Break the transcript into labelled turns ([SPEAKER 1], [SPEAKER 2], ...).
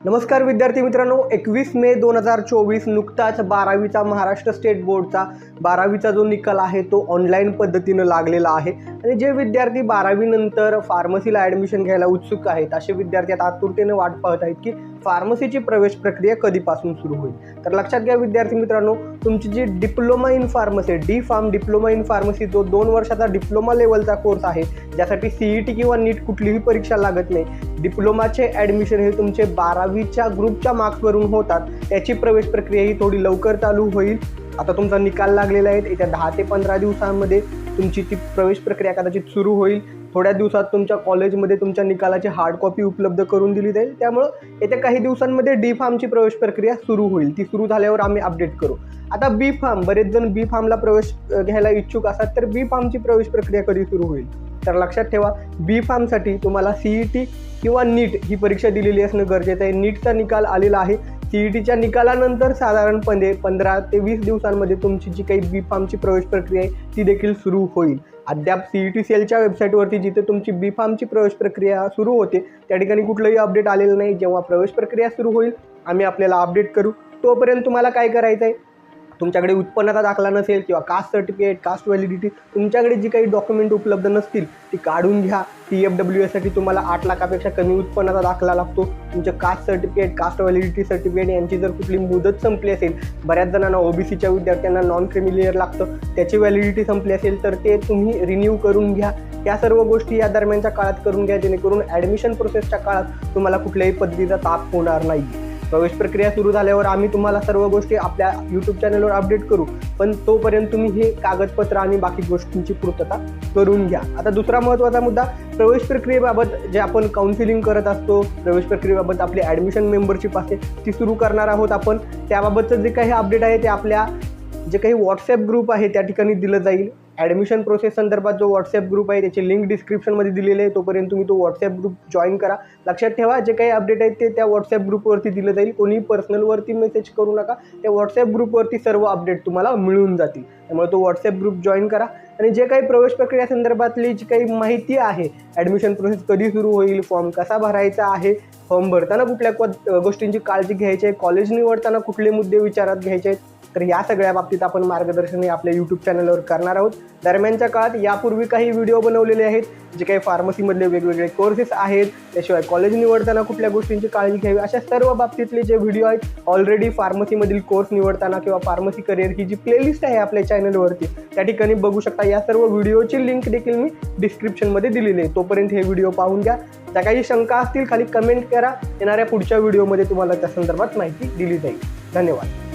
[SPEAKER 1] नमस्कार विद्यार्थी मित्रांनो एकवीस मे दोन हजार चोवीस नुकताच बारावीचा महाराष्ट्र स्टेट बोर्डचा बारावीचा जो निकाल आहे तो ऑनलाईन पद्धतीनं लागलेला आहे. आणि जे विद्यार्थी बारावीनंतर फार्मसीला ॲडमिशन घ्यायला उत्सुक आहेत असे विद्यार्थी आता आतुरतेने वाट पाहत आहेत की फार्मसीची प्रवेश प्रक्रिया कधीपासून सुरू होईल. तर लक्षात घ्या विद्यार्थी मित्रांनो तुमची जी diploma in pharmacy D pharm diploma in pharmacy जो दोन वर्षाचा डिप्लोमा लेवलचा कोर्स आहे ज्यासाठी सी ई टी किंवा नीट कुठलीही परीक्षा लागत नाही. डिप्लोमाचे ॲडमिशन हे तुमचे बारावीच्या ग्रुपच्या मार्क्सवरून होतात. त्याची प्रवेश प्रक्रिया ही थोडी लवकर चालू होईल. आता तुमचा निकाल लागलेला आहे येत्या दहा ते पंधरा दिवसांमध्ये तुमची ती प्रवेश प्रक्रिया कदाचित सुरू होईल. थोड्या दिवसात तुमच्या कॉलेजमध्ये तुमच्या निकालाची हार्ड कॉपी उपलब्ध करून दिली जाईल. त्यामुळं येत्या काही दिवसांमध्ये डी फार्मची प्रवेश प्रक्रिया सुरू होईल. ती सुरू झाल्यावर आम्ही अपडेट करू. आता बी फार्म बरेच जण बी फार्मला प्रवेश घ्यायला इच्छुक असतात तर बी फार्मची प्रवेश प्रक्रिया कधी सुरू होईल? तर लक्षात ठेवा बी फार्मसाठी तुम्हाला सीई टी किंवा नीट ही परीक्षा दिलेली असणं गरजेचं आहे. नीटचा निकाल आलेला आहे. सीईटीच्या निकालानंतर साधारणपणे पंधरा ते वीस दिवसांमध्ये तुमची जी काही बी फार्मची प्रवेश प्रक्रिया आहे ती देखील सुरू होईल. अद्याप सीई टी सेलच्या वेबसाईटवरती जिथे तुमची बी फार्मची प्रवेश प्रक्रिया सुरू होते त्या ठिकाणी कुठलंही अपडेट आलेलं नाही. जेव्हा प्रवेश प्रक्रिया सुरू होईल आम्ही आपल्याला अपडेट करू. तोपर्यंत तुम्हाला काय करायचं आहे तुमच्याकडे उत्पन्नाचा दाखला नसेल किंवा कास्ट सर्टिफिकेट कास्ट व्हॅलिडिटी तुमच्याकडे जी काही डॉक्युमेंट उपलब्ध नसतील ती काढून घ्या. पी एफ डब्ल्यू एसाठी तुम्हाला आठ लाखापेक्षा कमी उत्पन्नाचा दाखला लागतो. तुमचे caste certificate caste validity certificate यांची जर कुठली मुदत संपली असेल बऱ्याच जणांना ओबीसीच्या विद्यार्थ्यांना नॉन क्रिमिलियर लागतं. त्याची व्हॅलिडिटी संपली असेल तर ते तुम्ही रिन्यू करून घ्या. या सर्व गोष्टी या दरम्यानच्या काळात करून घ्या जेणेकरून ॲडमिशन प्रोसेसच्या काळात तुम्हाला कुठल्याही पद्धतीचा ताप होणार नाही. प्रवेश प्रक्रिया सुरू झाल्यावर आम्ही तुम्हाला सर्व गोष्टी आपल्या यूट्यूब चॅनलवर अपडेट करू. पण तोपर्यंत तुम्ही हे कागदपत्र आणि बाकी गोष्टींची पूर्तता करून घ्या. आता दुसरा महत्त्वाचा मुद्दा प्रवेश प्रक्रियेबाबत जे आपण काउन्सिलिंग करत असतो प्रवेश प्रक्रियेबाबत आपली ॲडमिशन मेंबरशिप असते ती सुरू करणार आहोत आपण. त्याबाबतचं जे काही अपडेट आहे ते आपल्या जे काही व्हॉट्सॲप ग्रुप आहे त्या ठिकाणी दिलं जाईल. ॲडमिशन प्रोसेस संदर्भात जो व्हॉट्सअप ग्रुप आहे त्याची लिंक डिस्क्रिप्शनमध्ये दिलेली आहे तोपर्यंत तुम्ही तो व्हॉट्सअप ग्रुप जॉईन करा. लक्षात ठेवा जे काही अपडेट आहेत ते त्या व्हॉट्सॲप ग्रुपवरती दिलं जाईल. कोणी पर्सनलवरती मेसेज करू नका. त्या व्हॉट्सअप ग्रुपवरती सर्व अपडेट तुम्हाला मिळून जातील. त्यामुळे तो व्हॉट्सअप ग्रुप जॉईन करा. आणि जे काही प्रवेश प्रक्रिया संदर्भातली जी काही माहिती आहे ॲडमिशन प्रोसेस कधी सुरू होईल फॉर्म कसा भरायचा आहे फॉर्म भरताना कुठल्या गोष्टींची काळजी घ्यायची आहे कॉलेज निवडताना कुठले मुद्दे विचारात घ्यायचे आहेत तर या सगळ्या बाबतीत आपण मार्गदर्शन हे आपल्या यूट्यूब चॅनलवर करणार आहोत. दरम्यानच्या काळात यापूर्वी काही व्हिडिओ बनवलेले आहेत जे काही फार्मसीमधले वेगवेगळे कोर्सेस आहेत. त्याशिवाय कॉलेज निवडताना कुठल्या गोष्टींची काळजी घ्यावी अशा सर्व बाबतीतले जे व्हिडिओ आहेत ऑलरेडी फार्मसीमधील कोर्स निवडताना किंवा फार्मसी करिअर ही जी प्लेलिस्ट आहे आपल्या चॅनलवरती त्या ठिकाणी बघू शकता. या सर्व व्हिडिओची लिंक देखील मी डिस्क्रिप्शनमध्ये दिलेली आहे. तोपर्यंत हे व्हिडिओ पाहून घ्या. ज्या काही शंका असतील खाली कमेंट करा. येणाऱ्या पुढच्या व्हिडिओमध्ये तुम्हाला त्या संदर्भात माहिती दिली जाईल. धन्यवाद.